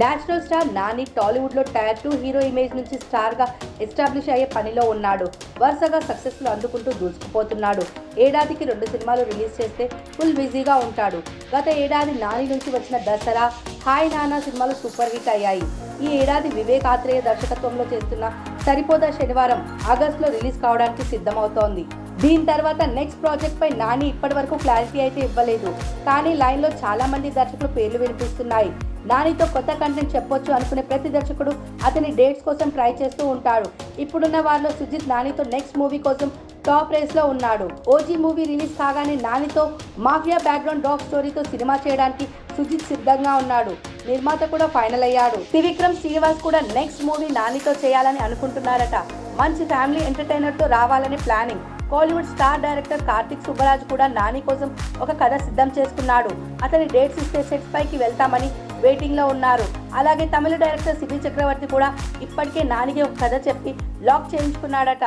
National star Nani టాలీవుడ్లో tier two hero image నుంచి స్టార్గా ఎస్టాబ్లిష్ అయ్యే పనిలో ఉన్నాడు. వరుసగా సక్సెస్లు అందుకుంటూ దూసుకుపోతున్నాడు. ఏడాదికి రెండు సినిమాలు రిలీజ్ చేస్తే ఫుల్ బిజీగా ఉంటాడు. గత ఏడాది నాని నుంచి వచ్చిన దసరా హాయ్ నానా సినిమాలు సూపర్ హిట్ అయ్యాయి. ఈ ఏడాది వివేక్ ఆత్రేయ దర్శకత్వంలో చేస్తున్న సరిపోదా శనివారం ఆగస్టులో రిలీజ్ కావడానికి సిద్ధమవుతోంది. దీని తర్వాత నెక్స్ట్ ప్రాజెక్ట్ పై నాని ఇప్పటి వరకు క్లారిటీ అయితే ఇవ్వలేదు. కానీ లైన్లో చాలా మంది దర్శకులు పేర్లు వినిపిస్తున్నాయి. నానితో కొత్త కంటెంట్ చెప్పొచ్చు అనుకునే ప్రతి దర్శకుడు అతని డేట్స్ కోసం ట్రై చేస్తూ ఉంటాడు. ఇప్పుడున్న వారిలో సుజిత్ నానితో నెక్స్ట్ మూవీ కోసం టాప్ రేస్లో ఉన్నాడు. ఓజీ మూవీ రిలీజ్ కాగానే నానితో మాఫియా బ్యాక్గ్రౌండ్ డాగ్ స్టోరీతో సినిమా చేయడానికి సుజిత్ సిద్ధంగా ఉన్నాడు. నిర్మాత కూడా ఫైనల్ అయ్యాడు. త్రివిక్రమ్ శ్రీనివాస్ కూడా నెక్స్ట్ మూవీ నానితో చేయాలని అనుకుంటున్నారట. మంచి ఫ్యామిలీ ఎంటర్టైనర్తో రావాలని planning Kollywood star director Karthik Subbaraj కూడా నాని కోసం ఒక కథ సిద్ధం చేసుకున్నాడు. అతని డేట్స్ ఇస్తే సెట్స్ పైకి వెళ్తామని వెయిటింగ్లో ఉన్నారు. అలాగే తమిళ డైరెక్టర్ సిబి చక్రవర్తి కూడా ఇప్పటికే నానికి ఒక కథ చెప్పి లాక్ చేయించుకున్నాడట.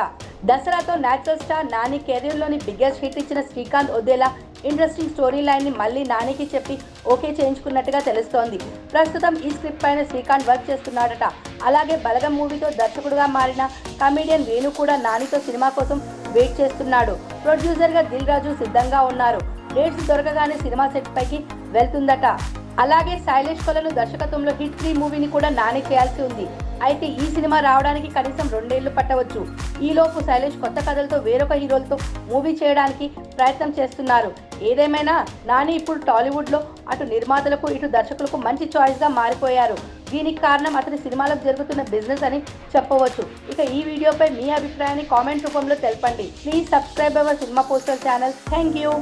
దసరాతో న్యాచురల్ స్టార్ నాని కెరీర్లోని బిగ్గెస్ట్ హిట్ ఇచ్చిన శ్రీకాంత్ ఒదేలా ఇంట్రెస్టింగ్ స్టోరీ లైన్ని మళ్ళీ నానికి చెప్పి ఓకే చేయించుకున్నట్టుగా తెలుస్తోంది. ప్రస్తుతం ఈ స్క్రిప్ట్ పైన శ్రీకాంత్ వర్క్ చేస్తున్నాడట. అలాగే బలగం మూవీతో దర్శకుడుగా మారిన కమీడియన్ వేణు కూడా నానితో సినిమా కోసం వెయిట్ చేస్తున్నాడు. ప్రొడ్యూసర్గా దిల్ రాజు సిద్ధంగా ఉన్నారు. డేట్స్ దొరకగానే సినిమా సెట్ పైకి వెళ్తుందట. అలాగే శైలేష్ కొలను దర్శకత్వంలో హిట్ త్రీ మూవీని కూడా నాని చేయాల్సి ఉంది. అయితే ఈ సినిమా రావడానికి కనీసం రెండేళ్ళు పట్టవచ్చు. ఈలోపు శైలేష్ కొత్త కథలతో వేరొక హీరోలతో మూవీ చేయడానికి ప్రయత్నం చేస్తున్నారు. ఏదేమైనా నాని ఇప్పుడు టాలీవుడ్లో అటు నిర్మాతలకు ఇటు దర్శకులకు మంచి చాయిస్గా మారిపోయారు. దీనికి కారణం అతని సినిమాలకు జరుగుతున్న బిజినెస్ అని చెప్పవచ్చు. ఇక ఈ వీడియోపై మీ అభిప్రాయాన్ని కామెంట్ రూపంలో తెలపండి. Please subscribe our cinema poster channel thank you